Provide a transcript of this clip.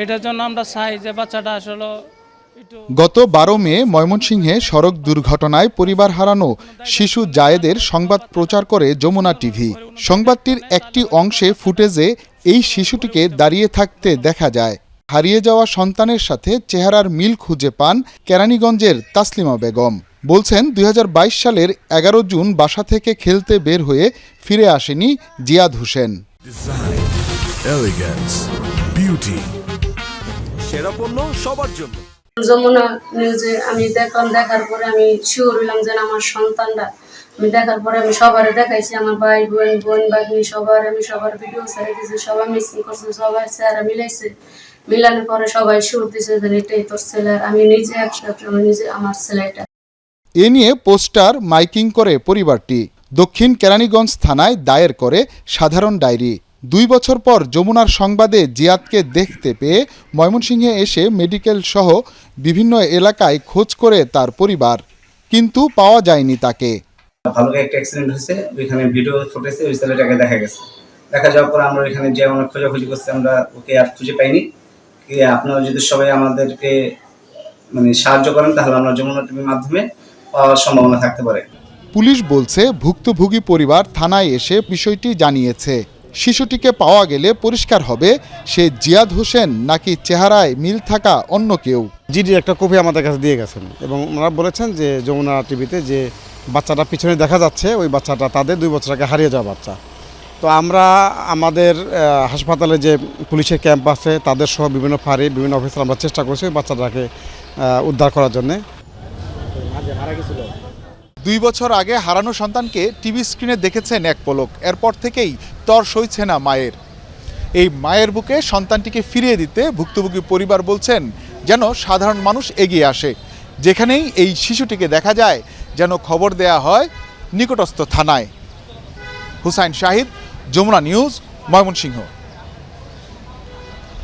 এটার জন্য আমরা চাই যে বাচ্চাটা আসলে গত বারো মে ময়মনসিংহে সড়ক দুর্ঘটনায় পরিবার হারানো শিশু জায়েদের সংবাদ প্রচার করে যমুনা টিভি। সংবাদটির একটি অংশে ফুটেজে এই শিশুটিকে দাঁড়িয়ে থাকতে দেখা যায়। হারিয়ে যাওয়া সন্তানের সাথে চেহারার মিল খুঁজে পান কেরানীগঞ্জের তাসলিমা বেগম। বলছেন দুই হাজার বাইশ সালের এগারো জুন বাসা থেকে খেলতে বের হয়ে ফিরে আসেনি Ziyad Hossain. Design, elegance, beauty. সেরা পণ্য সবার জন্য। যমুনা নিউজে আমি দেখলাম দেখার পরে আমি শিওর হইলাম যে আমার সন্তানরা। আমি দেখার পরে আমি সবার দেখাইছি আমার ভাই বোন বোন বাগনি সবার আমি সবার ভিডিও ছেড়ে দিয়েছি সবাই মিসিং করছে সবাই স্যারা মিলাইছে। মিলানোর পরে সবাই সুর দিছে যে এটাই তোর ছেলে আর আমি নিজে একশো আমি নিজে আমার ছেলেটা এ নিয়ে পোস্টার মাইকিং করে পরিবারটি। দক্ষিণ কেরানীগঞ্জ থানায় দায়ের করে সাধারণ ডায়েরি। দুই বছর পর যমুনার সংবাদে জিয়াদকে দেখতে পেয়ে ময়মনসিংহে এসে মেডিকেল সহ বিভিন্ন এলাকায় খোঁজ করে তার পরিবার। কিন্তু পাওয়া যায়নি তাকে। ভালো একটা অ্যাক্সিডেন্ট হয়েছে ওইখানে ভিডিও ফুটেছে ওই ছেলেটাকে দেখা গেছে। দেখা যাওয়ার পর আমরা ওইখানে যে অনেক খোঁজাখুঁজি করছি আমরা ওকে আর খুঁজে পাইনি। কি আপনারা যদি সবাই আমাদেরকে মানে সাহায্য করেন তাহলে আমরা যমুনা টিভির মাধ্যমে পাওয়ার সম্ভাবনা থাকতে পারে। পুলিশ বলছে ভুক্তভোগী পরিবার থানায় এসে বিষয়টি জানিয়েছে। শিশুটিকে পাওয়া গেলে পরিষ্কার হবে, সে জিয়াদ হোসেন নাকি চেহারায় মিল থাকা অন্য কেউ? জিডির একটা কপি আমাদের কাছে দিয়ে গেছেন এবং ওনারা বলেছেন যে যমুনা টিভিতে যে বাচ্চাটা পিছনে দেখা যাচ্ছে, ওই বাচ্চাটা তাদের দুই বছর আগে হারিয়ে যাওয়া বাচ্চা। তো আমরা আমাদের হাসপাতালে যে পুলিশের ক্যাম্প আছে, তাদের সহ বিভিন্ন ফাঁড়ি, বিভিন্ন অফিসার আমরা চেষ্টা করছি ওই বাচ্চাটাকে উদ্ধার করার জন্যে। দুই বছর আগে হারানো সন্তানকে টিভি স্ক্রিনে দেখেছেন এক পলক। এরপর থেকেই তর সইছে না মায়ের। এই মায়ের বুকে সন্তানটিকে ফিরিয়ে দিতে ভুক্তভোগী পরিবার বলছেন, যেন সাধারণ মানুষ এগিয়ে আসে। যেখানেই এই শিশুটিকে দেখা যায়, যেন খবর দেয়া হয় নিকটস্থ থানায়। হুসাইন শাহিদ, যমুনা নিউজ, ময়মনসিংহ।